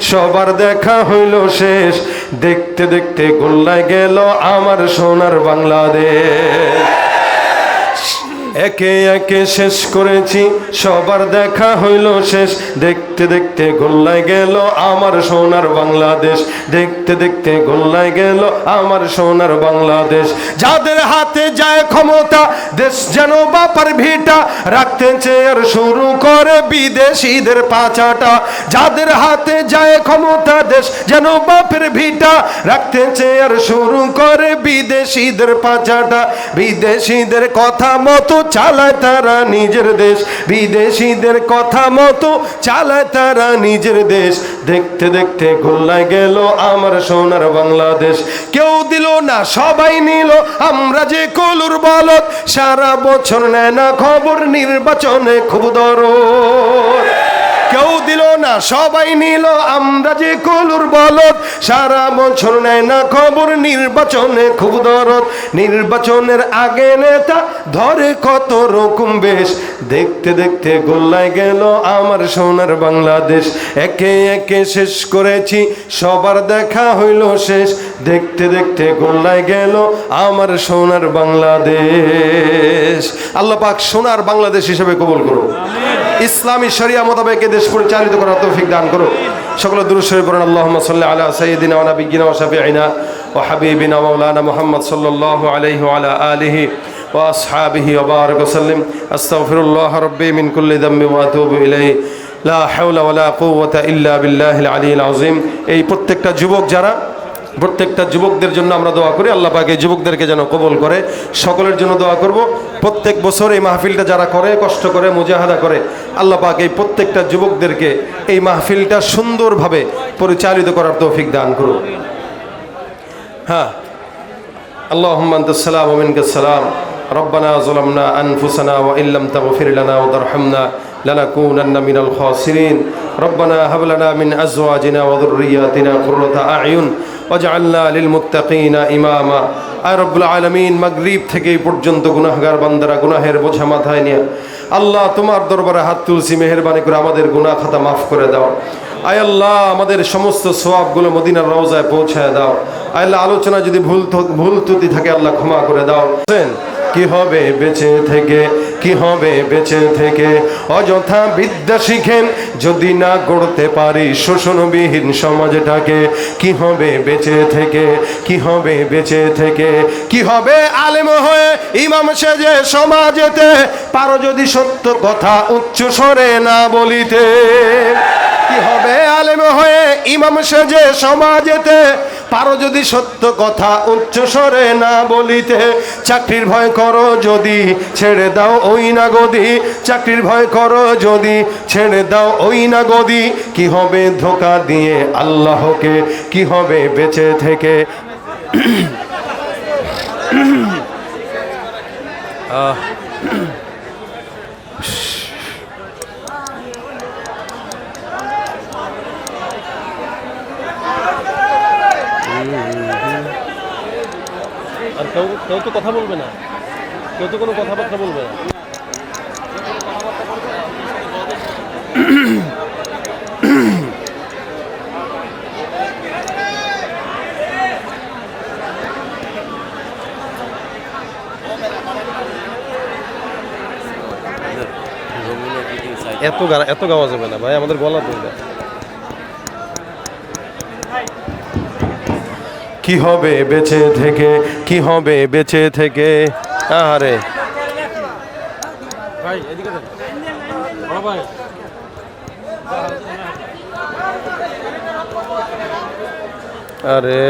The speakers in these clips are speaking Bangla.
সবার দেখা হইল শেষ। দেখতে দেখতে গোল্লায় গেল আমার সোনার বাংলাদেশ। একে একে শেষ করেছি, সবার দেখা হইল শেষ। দেখতে দেখতে গোল্লায় গেল আমার সোনার বাংলাদেশ। দেখতে দেখতে গোল্লায় গেল আমার সোনার বাংলাদেশ। যাদের হাতে যায় ক্ষমতা, দেশ যেন বাপার ভিটা। রাখতে চেয়ার শুরু করে বিদেশিদের পাচাটা। যাদের হাতে যায় ক্ষমতা, দেশ যেন বাপের ভিটা। রাখতে চেয়ার শুরু করে বিদেশিদের পাচাটা। বিদেশিদের কথা মতো চালায় তারা নিজের দেশ। বিদেশিদের কথা মতো চালায় তারা নিজের দেশ। দেখতে দেখতে গোল্লায় গেল আমার সোনার বাংলাদেশ। কেউ দিল না, সবাই নিল আমরা যে কলুর বলত সারা বছর নেয় না খবর, নির্বাচনে খুব দরদ। কেউ দিল না, সবাই নিল। আমরা যে কলুর বলদ, সারা বছর নেয় না খবর। নির্বাচনে খুব দরদ, নির্বাচনের আগে নেতা ধরে কত রকম বেশ। দেখতে দেখতে গোল্লায় গেল আমার সোনার বাংলাদেশ। একে একে শেষ করেছি, সবার দেখা হইল শেষ। দেখতে দেখতে গোল্লায় গেল আমার সোনার বাংলাদেশ। আল্লাহ পাক সোনার বাংলাদেশ হিসেবে কবুল করো ইসলামী শরিয়া মোতাবেক দেশ পরিচালিত করার তৌফিক দান করো সকল দুরুশ্বরী পড়েন আল্লাহ সাল্লাহ আলা ওয়া হাবিবিনা মুহাম্মদ সাল্লাল্লাহু আলাইহি ওয়া আলা আলিহি ওয়া সাল্লিম। আস্তাগফিরুল্লাহ রাব্বি মিন কুল্লি যামবি ওয়া আতুবু ইলাইহি। লা হাওলা ওয়া লা কুওয়াতা ইল্লা বিল্লাহিল আলিয়্যিল আযীম। এই প্রত্যেকটা যুবক যারা প্রত্যেকটা যুবকদের জন্য আমরা দোয়া করি আল্লাহ পাক এই যুবকদেরকে যেন কবল করে সকলের জন্য দোয়া করব প্রত্যেক বছর এই মাহফিলটা যারা করে কষ্ট করে মুজাহাদা করে আল্লাহ পাক এই প্রত্যেকটা যুবকদেরকে এই মাহফিলটা সুন্দরভাবে পরিচালিত করার তৌফিক দান করুন হ্যাঁ اللهم انت السلام ومنك السلام ربنا ظلمنا انفسنا وان لم تغفر لنا وترحمنا لنكونن من الخاسرين ربنا هب لنا من ازواجنا وذرياتنا قرة اعين واجعلنا للمتقين اماما আয় রব্বুল আলমিন মাগরিব থেকে এই পর্যন্ত গুনাহগার বান্দারা গুনাহের বোঝা মাথায় নিয়ে আল্লাহ তোমার দরবারে হাত তুলছি মেহরবানি করে আমাদের গুনাহ খাতা মাফ করে দাও আয় আল্লাহ আমাদের সমস্ত সোয়াবগুলো মদিনার রওজায় পৌঁছায় দাও আয় আল্লাহ আলোচনা যদি ভুল থ- ভুল ত্রুটি থাকে আল্লাহ ক্ষমা করে দাও বুঝছেন? কি হবে বেঁচে থেকে কি হবে বেঁচে থেকে? অযথা বিদ্যা শিখেন, যদি না গড়তে পারি শোষণবিহীন সমাজটাকে। কি হবে বেঁচে থেকে? কি হবে বেঁচে থেকে? কি হবে আলেম হয়ে ইমাম সেজে সমাজেতে? পারো যদি সত্য কথা উচ্চ স্বরে না বলিতে। কি হবে আলেম হয়ে ইমাম সেজে সমাজেতে? পারো যদি সত্য কথা উচ্চ স্বরে না বলিতে, চাকরির ভয় করো যদি ছেড়ে দাও ওই না গদি চাকরির ভয় করো যদি ছেড়ে দাও ওই না গদি কি হবে ধোকা দিয়ে আল্লাহকে, কি হবে বেঁচে থেকে? আর কেউ কেউ তো কথা বলবে না। কেউ তো কোনো কথাবার্তা বলবে না। এত গা এত গাওয়া যাবে না ভাই আমাদের গলা ধরবে। কি হবে বেঁচে থেকে? কি হবে বেঁচে থেকে? আরে ভাই এদিকে ভাই। আরে।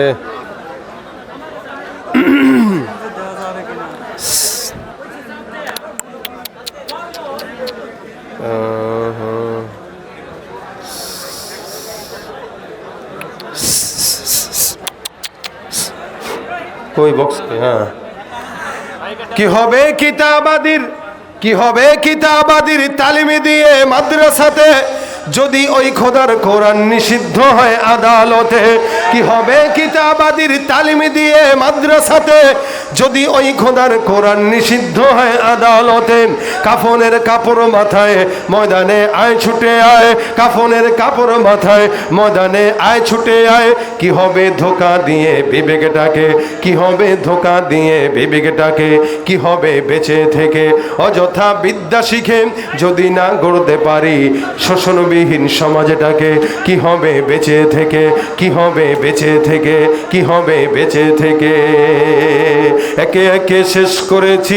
কই বক্স হ্যাঁ। কি হবে কিতাবাদির, কি হবে কিতাবাদির তালিমি দিয়ে মাদ্রাসাতে? যদি ওই খোদার কোরআন নিষিদ্ধ হয় আদালতে, কি হবে কিতাবাদির তালিমি দিয়ে মাদ্রাসাতে? যদি ওই খোদার কোরআন নিষিদ্ধ হয় আদালতে, কাফনের কাপড় মাথায় ময়দানে আয় ছুটে আয়, কাফনের কাপড় মাথায় ময়দানে আয় ছুটে আয়, কি হবে ধোকা দিয়ে বিবেকটাকে, কি হবে ধোকা দিয়ে বিবেকটাকে, কি হবে বেঁচে থেকে? অযথা বিদ্যা শিখে যদি না গড়তে পারি শোষণবিহীন সমাজটাকে, কি হবে বেঁচে থেকে? কি হবে বেঁচে থেকে? কি হবে বেঁচে থেকে? একে একে শেষ করেছি।